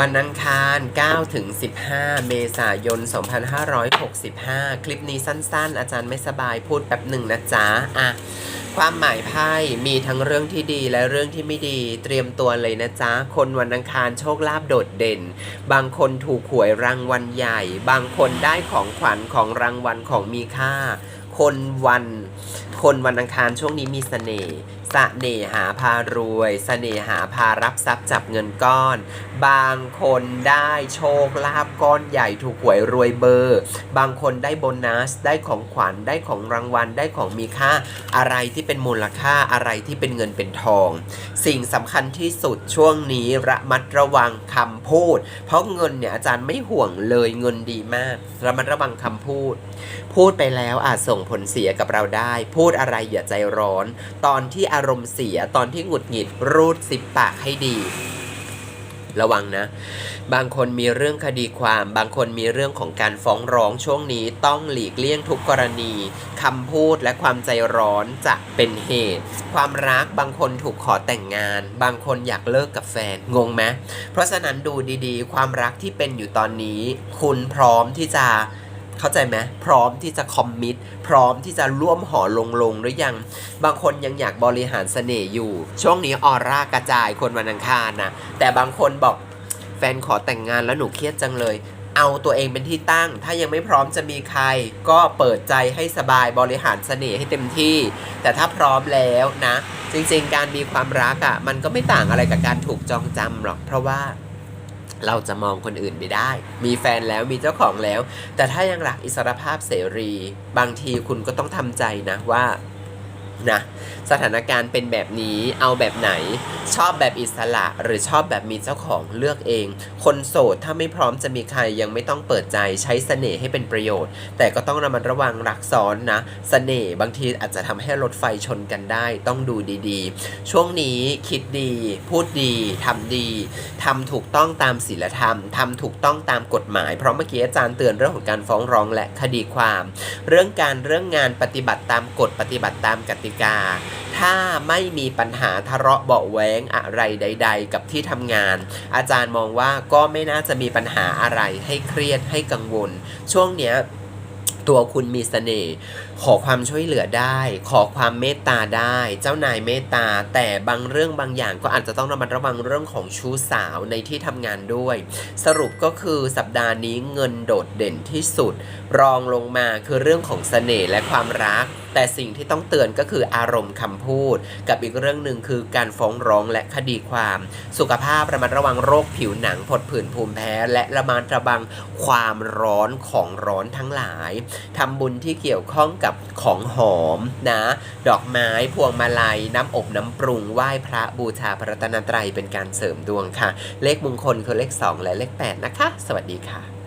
วันอังคาร9ถึง15 เมษายน 2565 คลิปนี้สั้นๆ อาจารย์ไม่สบายพูดแป๊บหนึ่งนะจ๊ะอะความหมายไพ่มีทั้งเรื่องที่ดีและเรื่องที่ไม่ดี เตรียมตัวเลยนะจ๊ะ คนวันอังคารโชคลาภโดดเด่น บางคนถูกหวยรางวัลใหญ่ บางคนได้ของขวัญของรางวัลของมีค่า คนวันคนวันอังคารช่วงนี้มีเสน่ห์เสน่หาพารวยเสน่หาพารับทรัพย์จับเงินก้อน บางคนได้โชคลาภก้อนใหญ่ถูกหวยรวยเบอร์ บางคนได้โบนัส ได้ของขวัญได้ของรางวัลได้ของมีค่า อะไรที่เป็นมูลค่าอะไรที่เป็นเงินเป็นทอง สิ่งสำคัญที่สุดช่วงนี้ระมัดระวังคำพูด เพราะเงินเนี่ยอาจารย์ไม่ห่วงเลยเงินดีมาก ระมัดระวังคำพูด พูดไปแล้วอาจส่งผลเสียกับเราได้พููดอะไรอย่าใจร้อน ตอนที่อารมณ์เสียตอนที่หงุดหงิดรูดสิบปากให้ดี ระวังนะ บางคนมีเรื่องคดีความ บางคนมีเรื่องของการฟ้องร้องช่วงนี้ต้องหลีกเลี่ยงทุกกรณีคำพูดและความใจร้อนจะเป็นเหตุ ความรักบางคนถูกขอแต่งงาน บางคนอยากเลิกกับแฟนงงไหมเพราะฉะนั้นดูดีๆ ความรักที่เป็นอยู่ตอนนี้ คุณพร้อมที่จะ เข้าใจไหมพร้อมที่จะคอมมิตพร้อมที่จะร่วมหอลงลงหรือยัง บางคนยังอยากบริหารเสน่ห์อยู่ ช่วงนี้ออร่ากระจายคนวันอังคารนะแต่บางคนบอกแฟนขอแต่งงานแล้วหนูเครียดจังเลย เอาตัวเองเป็นที่ตั้ง ถ้ายังไม่พร้อมจะมีใคร ก็เปิดใจให้สบายบริหารเสน่ห์ให้เต็มที่ แต่ถ้าพร้อมแล้วนะ จริงๆ การมีความรักอะ่ะมันก็ไม่ต่างอะไรกับการถูกจองจำหรอกเพราะว่า เราจะมองคนอื่นไม่ได้ มีแฟนแล้วมีเจ้าของแล้ว แต่ถ้ายังรักอิสรภาพเสรี บางทีคุณก็ต้องทำใจนะว่า นะสถานการณ์เป็นแบบนี้เอาแบบไหน ชอบแบบอิสระหรือชอบแบบมีเจ้าของเลือกเอง คนโสดถ้าไม่พร้อมจะมีใครยังไม่ต้องเปิดใจใช้เสน่ห์ให้เป็นประโยชน์ แต่ก็ต้องระมัดระวังรักซ้อนนะเสน่ห์บางทีอาจจะทำให้รถไฟชนกันได้ ต้องดูดีๆ ช่วงนี้คิดดี พูดดีทำดีทำถูกต้องตามศีลธรรมทำถูกต้องตามกฎหมาย เพราะเมื่อกี้อาจารย์เตือนเรื่องของการฟ้องร้องและคดีความ เรื่องการเรื่องงานปฏิบัติตามกฎปฏิบัติตามกติกา ถ้าไม่มีปัญหาทะเลาะเบาะแว้งอะไรใด ๆ กับที่ทำงาน อาจารย์มองว่าก็ไม่น่าจะมีปัญหาอะไรให้เครียดให้กังวล ช่วงเนี้ยตัวคุณมีเสน่ห์ขอความช่วยเหลือได้ ขอความเมตตาได้ เจ้านายเมตตา แต่บางเรื่องบางอย่างก็อาจจะต้องระมัดระวังเรื่องของชู้สาวในที่ทำงานด้วย สรุปก็คือสัปดาห์นี้เงินโดดเด่นที่สุด รองลงมาคือเรื่องของเสน่ห์และความรัก แต่สิ่งที่ต้องเตือนก็คืออารมณ์คำพูด กับอีกเรื่องหนึ่งคือการฟ้องร้องและคดีความ สุขภาพระมัดระวังโรคผิวหนังผดผื่นภูมิแพ้ และระมัดระวังความร้อนของร้อนทั้งหลายทำบุญที่เกี่ยวข้องกับของหอมนะ ดอกไม้พวงมาลัย น้ำอบน้ำปรุงไหว้พระบูชาพระตนตรัยเป็นการเสริมดวงค่ะ เลขมงคลคือเลข 2 และเลข 8 นะคะ สวัสดีค่ะ